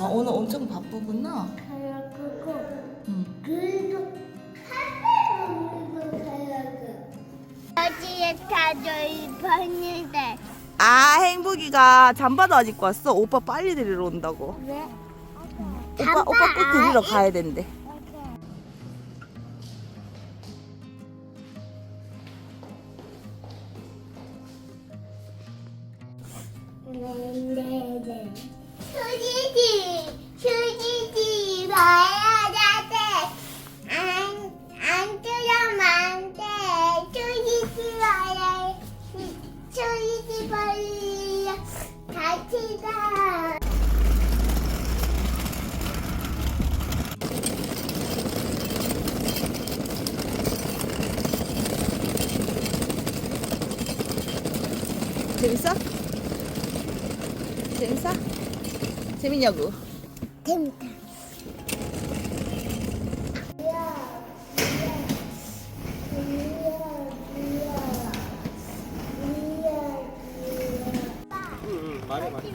오늘 엄청 바쁘구나. 가야 그거 응. 그래도 카페로 가야 그 어디에 타져 입었는데 아 행복이가 잠바도 안 입고 왔어. 오빠 빨리 데리러 온다고. 왜? 오빠 오빠 꼭 데리러 가야 된대. 네 네 네. 휴지지, 휴지지 봐야 돼. 안, 안 뜯으면 안 돼. 휴지지 봐야 해. 휴지지 봐야 다치다. 재밌어? 재밌어? 재밌냐고? 재밌다. 응, 말해 말해.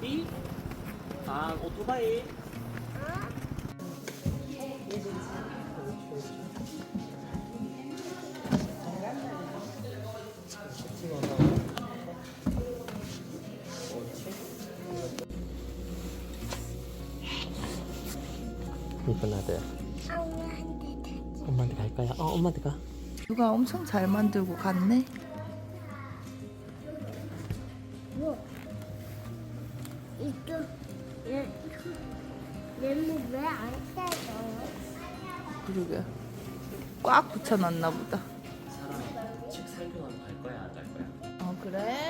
삐? 아, 오토바이. 이쁜 아들. 엄마한테 갈 거야? 어, 엄마한테 가. 누가 엄청 잘 만들고 갔네. 이거 레모 왜안 떼져? 그러게. 꽉 붙여놨나 보다. 사람 책 살펴 가면 갈 거야, 안 갈 거야? 어 그래?